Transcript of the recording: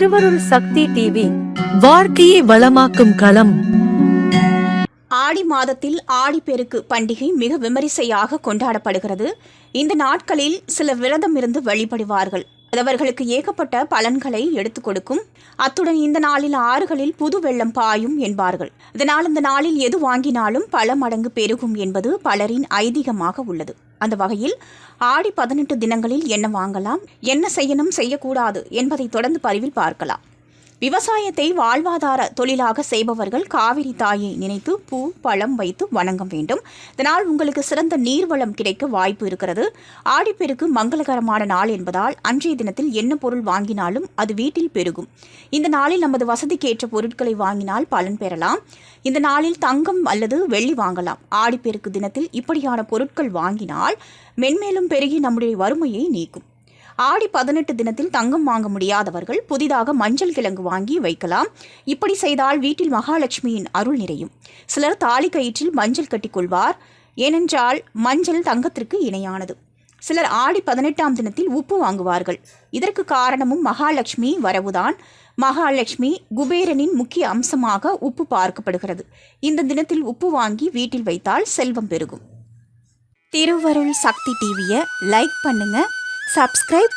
திருவருள் சக்தி டிவி வாழ்க்கையை வளமாக்கும் களம். ஆடி மாதத்தில் ஆடிப்பெருக்கு பண்டிகை மிக விமரிசையாக கொண்டாடப்படுகிறது. இந்த நாட்களில் சில விரதம் இருந்து வழிபடுவார்கள். அவர்களுக்கு ஏகப்பட்ட பலன்களை எடுத்துக் கொடுக்கும். அத்துடன் இந்த நாளில் ஆறுகளில் புது வெள்ளம் பாயும் என்பார்கள். இதனால் இந்த நாளில் எது வாங்கினாலும் பல மடங்கு பெருகும் என்பது பலரின் ஐதீகமாக உள்ளது. அந்த வகையில் ஆடி பதினெட்டு தினங்களில் என்ன வாங்கலாம் என்ன செய்யணும் செய்யக்கூடாது என்பதை தொடர்ந்து பதிவில் பார்க்கலாம். விவசாயத்தை வாழ்வாதார தொழிலாக செய்பவர்கள் காவிரி தாயை நினைத்து பூ பழம் வைத்து வணங்க வேண்டும். இதனால் உங்களுக்கு சிறந்த நீர்வளம் கிடைக்க வாய்ப்பு இருக்கிறது. ஆடிப்பெருக்கு மங்களகரமான நாள் என்பதால் அன்றைய தினத்தில் என்ன பொருள் வாங்கினாலும் அது வீட்டில் பெருகும். இந்த நாளில் நமது வசதிக்கேற்ற பொருட்களை வாங்கினால் பலன் பெறலாம். இந்த நாளில் தங்கம் அல்லது வெள்ளி வாங்கலாம். ஆடிப்பெருக்கு தினத்தில் இப்படியான பொருட்கள் வாங்கினால் மென்மேலும் பெருகி நம்முடைய வறுமையை நீக்கும். ஆடி பதினெட்டு தினத்தில் தங்கம் வாங்க முடியாதவர்கள் புதிதாக மஞ்சள் கிழங்கு வாங்கி வைக்கலாம். இப்படி செய்தால் வீட்டில் மகாலட்சுமியின் அருள் நிறையும். சிலர் தாலி கயிற்றில் மஞ்சள் கட்டிக்கொள்வார். ஏனென்றால் மஞ்சள் தங்கத்திற்கு இணையானது. சிலர் ஆடி பதினெட்டாம் தினத்தில் உப்பு வாங்குவார்கள். இதற்கு காரணமும் மகாலட்சுமி வரவுதான். மகாலட்சுமி குபேரனின் முக்கிய அம்சமாக உப்பு பார்க்கப்படுகிறது. இந்த தினத்தில் உப்பு வாங்கி வீட்டில் வைத்தால் செல்வம் பெருகும். திருவருள் சக்தி டிவியை லைக் பண்ணுங்க. சப்ஸ்கிரைப்